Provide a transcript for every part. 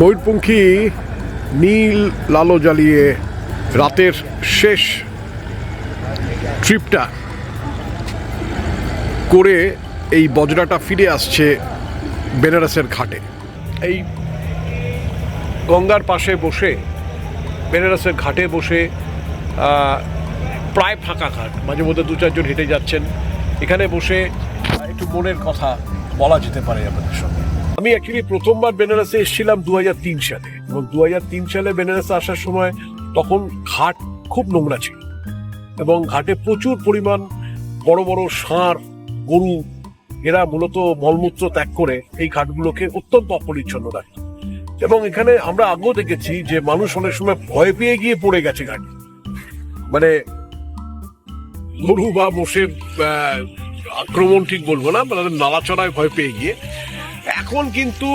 ময়ূরপঙ্খী নীল লালো জ্বালিয়ে রাতের শেষ ট্রিপটা করে এই বজরাটা ফিরে আসছে বেনারসের ঘাটে। এই গঙ্গার পাশে বসে, বেনারসের ঘাটে বসে প্রায় ফাঁকা ঘাট, মাঝে মধ্যে দু চারজন হেঁটে যাচ্ছেন। এখানে বসে একটু মনের কথা বলা যেতে পারে আমাদের সঙ্গে। আমি অ্যাকচুয়ালি প্রথমবার বেনারসে এসেছিলাম দুহাজার তিন সালে এবং দুহাজার তিন সালে বেনারসে আসার সময় তখন ঘাট খুব নোংরা ছিল এবং ঘাটে প্রচুর পরিমাণ বড় বড় ষাঁড়, গরু, এরা মূলত মলমূত্র ত্যাগ করে এই ঘাটগুলোকে অত্যন্ত অপরিচ্ছন্ন রাখে এবং এখানে আমরা আগেও দেখেছি যে মানুষ অনেক সময় ভয় পেয়ে গিয়ে পড়ে গেছে ঘাটে। মানে গরু বা মোষের আক্রমণ ঠিক বলব না মানে ভয় পেয়ে গিয়ে। এখন কিন্তু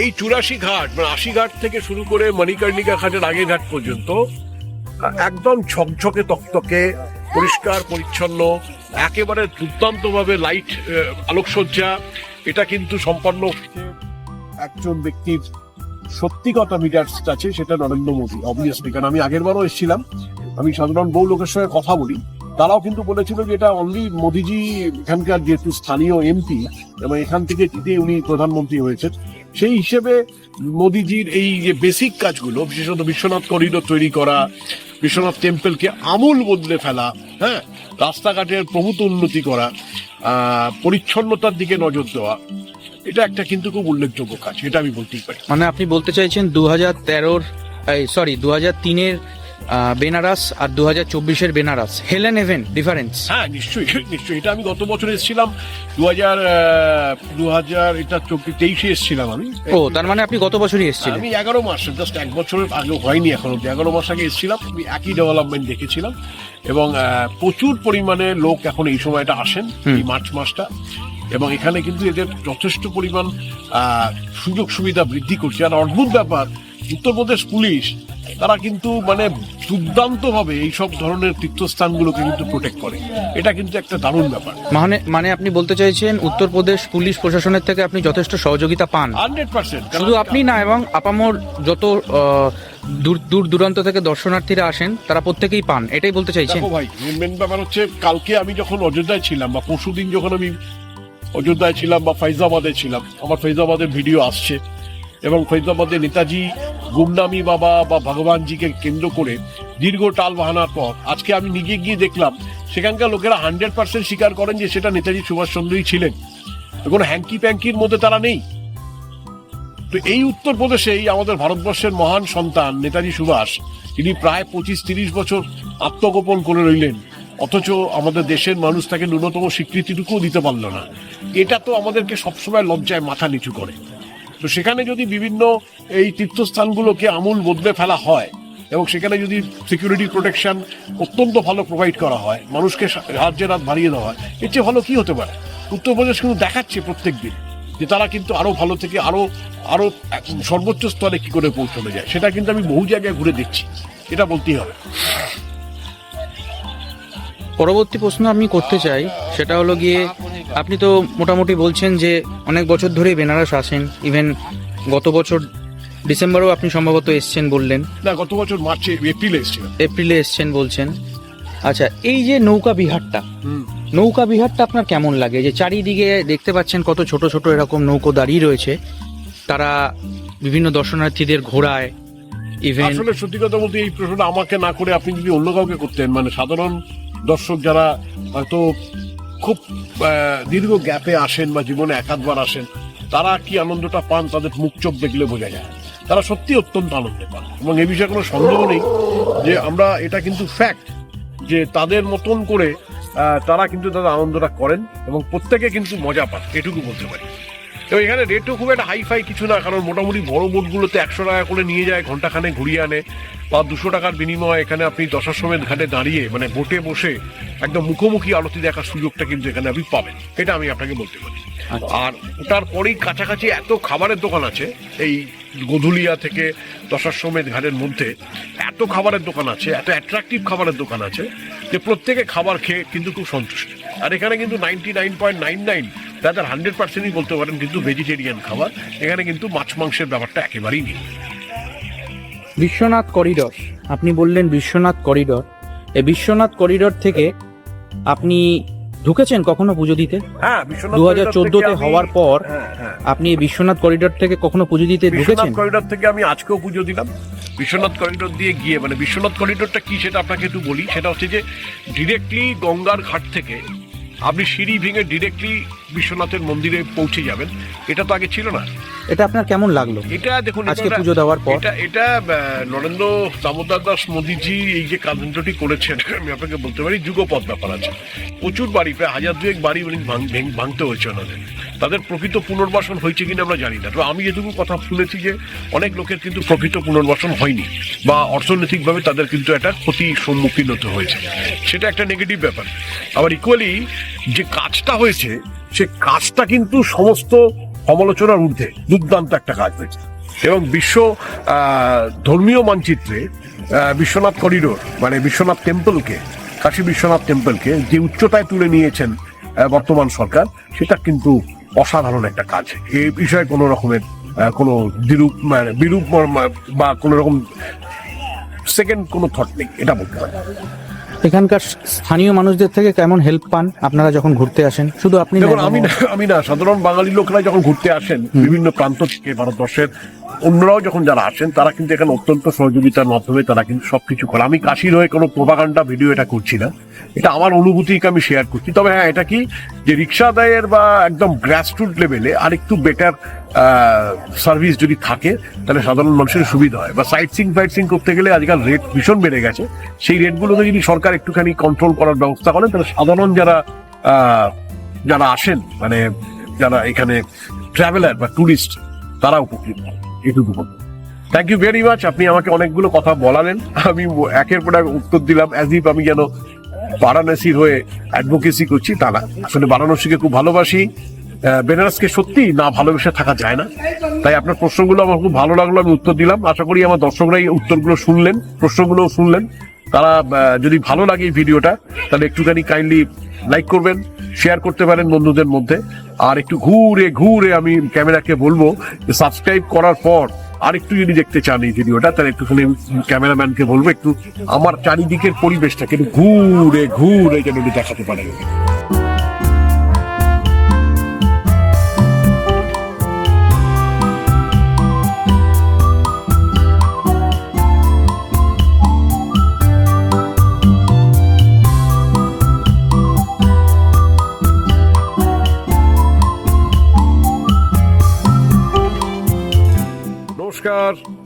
এই চুরাশি ঘাট মানে আশি ঘাট থেকে শুরু করে মণিকর্ণিকা ঘাটের আগে ঘাট পর্যন্ত, একদম ঝকঝকে তকতকে, পরিষ্কার, পরিচ্ছন্ন, একেবারে দুর্দান্তভাবে লাইট আলোকসজ্জা। এটা কিন্তু সম্পন্ন একজন ব্যক্তির সত্যিকতা মিটার আছে সেটা নরেন্দ্র মোদী অবভিয়াসলি কারণ আমি আগের বারও এসেছিলাম। আমি সাধারণ বহু লোকের সঙ্গে কথা বলি। তারাও কিন্তু বলেছিল যে এটা অনলি মোদিজি এখানকার যেহেতু স্থানীয় এমপি এবং এখান থেকে জিতে উনি প্রধানমন্ত্রী হয়েছেন। সেই হিসেবে মোদিজির এই যে বেসিক কাজগুলো, বিশেষত বিশ্বনাথ করিডোর তৈরি করা, বিশ্বনাথ টেম্পলকে আমূল বদলে ফেলা হ্যাঁ রাস্তাঘাটের প্রভূত উন্নতি করা পরিচ্ছন্নতার দিকে নজর দেওয়া, এটা একটা কিন্তু খুব উল্লেখযোগ্য কাজ, এটা আমি বলতেই পারি। মানে আপনি বলতে চাইছেন দু হাজার তেরোর সরি দু হাজার তিনের বেনারস আর দু হাজার চব্বিশের বেনারস। হেলেন হেভেন ডিফারেন্স হ্যাঁ নিশ্চয়ই নিশ্চয়ই। এটা আমি গত বছর এসেছিলাম। দু হাজার দু হাজার এটা চব্বিশ তেইশে এসেছিলাম আমি। ও তার মানে আপনি গত বছরই এসেছিলেন। আমি এগারো মাস জাস্ট এক বছরের আগে হয়নি এখনও। এগারো মাস আগে এসেছিলাম আমি একই ডেভেলপমেন্ট দেখেছিলাম। এবং প্রচুর পরিমাণে লোক এখন এই সময়টা আসেন এই মার্চ মাসটা। এবং এখানে কিন্তু এদের যথেষ্ট পরিমাণ সুযোগ সুবিধা বৃদ্ধি করছে। আর অদ্ভুত ব্যাপার উত্তরপ্রদেশ পুলিশ তারা কিন্তু মানে দুর্দান্ত ভাবে এইসব ধরনের তীর্থস্থানগুলোকে কিন্তু প্রোটেক্ট করে। এটা কিন্তু একটা দারুণ ব্যাপার। মানে মানে আপনি বলতে চাইছেন উত্তরপ্রদেশ পুলিশ প্রশাসনের থেকে আপনি যথেষ্ট সহযোগিতা পান? হান্ড্রেড পার্সেন্ট শুধু আপনি না এবং আপামর যত দূর দূর দূরান্ত থেকে দর্শনার্থীরা আসেন তারা প্রত্যেকেই পান এটাই বলতে চাইছেন? ভাই মেন ব্যাপার হচ্ছে কালকে আমি যখন অযোধ্যায় ছিলাম বা পরশুদিন যখন আমি অযোধ্যায় ছিলাম বা ফৈজাবাদে ছিলাম আমার ফৈজাবাদের ভিডিও আসছে। এবং ফৈজাবাদে নেতাজি, গুমনামি বাবা বা ভগবানজিকে কেন্দ্র করে দীর্ঘ টাল বাহানার পর আজকে আমি নিজে গিয়ে দেখলাম, সেখানকার লোকেরা হান্ড্রেড পার্সেন্ট স্বীকার করেন যে সেটা নেতাজি সুভাষচন্দ্রই ছিলেন। কোনো হ্যাঙ্কি প্যাঙ্কির মধ্যে তারা নেই। তো এই উত্তরপ্রদেশেই আমাদের ভারতবর্ষের মহান সন্তান নেতাজি সুভাষ, তিনি প্রায় পঁচিশ তিরিশ বছর আত্মগোপন করে রইলেন। অথচ আমাদের দেশের মানুষ তাকে ন্যূনতম স্বীকৃতিটুকুও দিতে পারল না। এটা তো আমাদেরকে সবসময় লজ্জায় মাথা নিচু করে। তো সেখানে যদি বিভিন্ন এই তীর্থস্থানগুলোকে আমূল বদলে ফেলা হয় এবং সেখানে যদি সিকিউরিটি প্রোটেকশন অত্যন্ত ভালো প্রোভাইড করা হয়, মানুষকে রাজ্যে রাত বাড়িয়ে দেওয়া হয়, এর চেয়ে ভালো কী হতে পারে? উত্তরপ্রদেশ কিন্তু দেখাচ্ছে প্রত্যেক দিন যে তারা কিন্তু আরও ভালো থেকে আরও আরও সর্বোচ্চ স্তরে কী করে পৌঁছানো যায়, সেটা কিন্তু আমি বহু জায়গায় ঘুরে দেখছি, এটা বলতেই হবে। পরবর্তী প্রশ্ন আমি করতে চাই, সেটা হলো গিয়ে আপনি তো মোটামুটি বলছেন যে অনেক বছর ধরেই বেনারস আসেন ইভেন গত বছর ডিসেম্বরেও আপনি সম্ভবত এসছেন বললেন। না গত বছর মার্চে এপ্রিলে এসেছিলাম। এপ্রিলে এসছেন বলছেন। আচ্ছা এই যে নৌকা বিহারটা নৌকা বিহারটা আপনার কেমন লাগে? যে চারিদিকে দেখতে পাচ্ছেন কত ছোট ছোট এরকম নৌকো দাঁড়িয়ে রয়েছে তারা বিভিন্ন দর্শনার্থীদের ঘোরায় ইভেন আসলে সত্যি কথা বলতে এই প্রশ্নটা আমাকে না করে আপনি যদি অন্য কাউকে করতেন মানে সাধারণ দর্শক যারা হয়তো খুব দীর্ঘ গ্যাপে আসেন বা জীবনে একাধবার আসেন, তারা কি আনন্দটা পান তাদের মুখ চোখ দেখলে বোঝা যায়। তারা সত্যি অত্যন্ত আনন্দে পান। এবং এ বিষয়ে কোনো সন্দেহ নেই যে আমরা এটা কিন্তু ফ্যাক্ট যে তাদের মতন করে তারা কিন্তু তাদের আনন্দটা করেন এবং প্রত্যেকে কিন্তু মজা পান। এটুকু বলতে পারি। তো এখানে রেটও খুব একটা হাই ফাই কিছু না কারণ মোটামুটি বড় বোটগুলোতে একশো টাকা করে নিয়ে যায় ঘন্টাখানে ঘুরিয়ে আনে। বা দুশো টাকার বিনিময়ে এখানে আপনি দশাশ্বমেধ ঘাটে দাঁড়িয়ে মানে বোটে বসে একদম মুখোমুখি আরতি দেখার সুযোগটা কিন্তু এখানে আপনি পাবেন। এটা আমি আপনাকে বলতে পারি। আর ওটার পরেই কাছাকাছি এত খাবারের দোকান আছে এই গধুলিয়া থেকে দশাশ্বমেধ ঘাটের মধ্যে এত খাবারের দোকান আছে এত অ্যাট্রাকটিভ খাবারের দোকান আছে যে প্রত্যেকে খাবার খেয়ে কিন্তু খুব সন্তুষ্ট। আর এখানে কিন্তু ninety nine point nine nine তাদের হান্ড্রেড পার্সেন্টই বলতে পারেন কিন্তু ভেজিটেরিয়ান খাবার এখানে কিন্তু মাছ মাংসের ব্যাপারটা একেবারেই নেই। বিশ্বনাথ করিডর আপনি বললেন বিশ্বনাথ করিডর। এই বিশ্বনাথ করিডর থেকে আপনি ঢুকেছেন কখনো পুজো দিতে? হ্যাঁ বিশ্বনাথ দু হাজার চোদ্দোতে হওয়ার পর হ্যাঁ, হ্যাঁ। আপনি বিশ্বনাথ করিডর থেকে কখনো পুজো দিতে ঢুকেছেন? করিডোর থেকে আমি আজকেও পুজো দিলাম। বিশ্বনাথ করিডোর দিয়ে গিয়ে মানে বিশ্বনাথ করিডোরটা কি সেটা আপনাকে একটু বলি। সেটা হচ্ছে যে ডিরেক্টলি গঙ্গার ঘাট থেকে আপনি সিঁড়ি ভেঙে ডিরেক্টলি বিশ্বনাথের মন্দিরে পৌঁছে যাবেন। এটা তো আগে ছিল না। এটা আপনার কেমন লাগল? এটা দেখুন আজকে পুজো দেওয়ার পর? এটা এটা নরেন্দ্র দামোদর দাস মোদিজি এই যে কাজটি করেছেন আমি আপনাকে বলতে পারি যুগপথ ব্যাপার আছে। প্রচুর বাড়ি প্রায় হাজার দুয়েক বাড়ি ভেঙ- ভাঙতে হয়েছে ওনাদের। তাদের প্রকৃত পুনর্বাসন হয়েছে কিনা আমরা জানি না। তো আমি যেটুকু কথা শুনেছি যে অনেক লোকের কিন্তু প্রকৃত পুনর্বাসন হয়নি বা অর্থনৈতিকভাবে তাদের কিন্তু একটা ক্ষতি সম্মুখীন হতে হয়েছে। সেটা একটা নেগেটিভ ব্যাপার। আবার ইকুয়ালি যে কাজটা হয়েছে সে কাজটা কিন্তু সমস্ত সমালোচনার ঊর্ধ্বে দুর্দান্ত একটা কাজ হয়েছে। এবং বিশ্ব ধর্মীয় মানচিত্রে বিশ্বনাথ করিডোর মানে বিশ্বনাথ টেম্পলকে, কাশী বিশ্বনাথ টেম্পলকে যে উচ্চতায় তুলে নিয়েছেন বর্তমান সরকার, সেটা কিন্তু অসাধারণ একটা কাজ। এই বিষয়ে কোনো রকমের কোনো বিরূপ মানে বিরূপ বা কোনো রকম সেকেন্ড কোনো থট নেই, এটা বলতে পারি। এখানকার স্থানীয় মানুষদের থেকে কেমন হেল্প পান? আপনারা যখন ঘুরতে আসেন শুধু আপনি আমি আমি না সাধারণ বাঙালি লোকরা যখন ঘুরতে আসেন বিভিন্ন প্রান্ত থেকে ভারতবর্ষের অন্যরাও যখন যারা আসেন, তারা কিন্তু এখানে অত্যন্ত সহযোগিতার মাধ্যমে তারা কিন্তু সবকিছু করে। আমি কাশির হয়ে কোনো প্রভাকাণ্ডা ভিডিও এটা করছি না। এটা আমার অনুভূতিকে আমি শেয়ার করছি। তবে হ্যাঁ এটা কি যে রিক্সা আদায়ের বা একদম গ্রাসরুট লেভেলে আর একটু বেটার সার্ভিস যদি থাকে, তাহলে সাধারণ মানুষের সুবিধা হয়। বা সাইট সিং ফাইট সিং করতে গেলে আজকাল রেট ভীষণ বেড়ে গেছে। সেই রেটগুলোকে যদি সরকার একটুখানি কন্ট্রোল করার ব্যবস্থা করেন, তাহলে সাধারণ যারা যারা আসেন মানে যারা এখানে ট্রাভেলার বা টুরিস্ট তারা উপকৃত হয় এটুকু বলব। থ্যাংক ইউ ভেরি মাচ আপনি আমাকে অনেকগুলো কথা বলালেন। আমি একের পর এক উত্তর দিলাম অ্যাজ ইফ আমি যেন বারাণসীর হয়ে অ্যাডভোকেসি করছি, তা না। আসলে বারাণসীকে খুব ভালোবাসি। বেনারসকে সত্যি না ভালোবেসে থাকা যায় না। তাই আপনার প্রশ্নগুলো আমার খুব ভালো লাগল, আমি উত্তর দিলাম। আশা করি আমার দর্শকরা এই উত্তরগুলো শুনলেন প্রশ্নগুলো শুনলেন। তারা যদি ভালো লাগে এই ভিডিওটা, তাহলে একটুখানি কাইন্ডলি লাইক করবেন শেয়ার করতে পারেন বন্ধুদের মধ্যে। আর একটু ঘুরে ঘুরে আমি ক্যামেরাকে বলব সাবস্ক্রাইব করার পর আর একটু যদি দেখতে চান এই ভিডিওটা, তাহলে একটুখানি ক্যামেরাম্যানকে বলব একটু আমার চারিদিকের পরিবেশটাকে একটু ঘুরে ঘুরে যেন দেখাতে পারে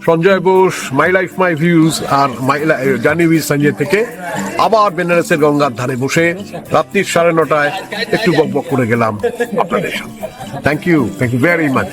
Sanjay Bose, my life, my views R my journey with Sanjay থেকে আবার বেনারসের গঙ্গার ধারে বসে রাত্রি সাড়ে নটায় একটু বক বক করে গেলাম আপনাদের সাথে thank you thank you very much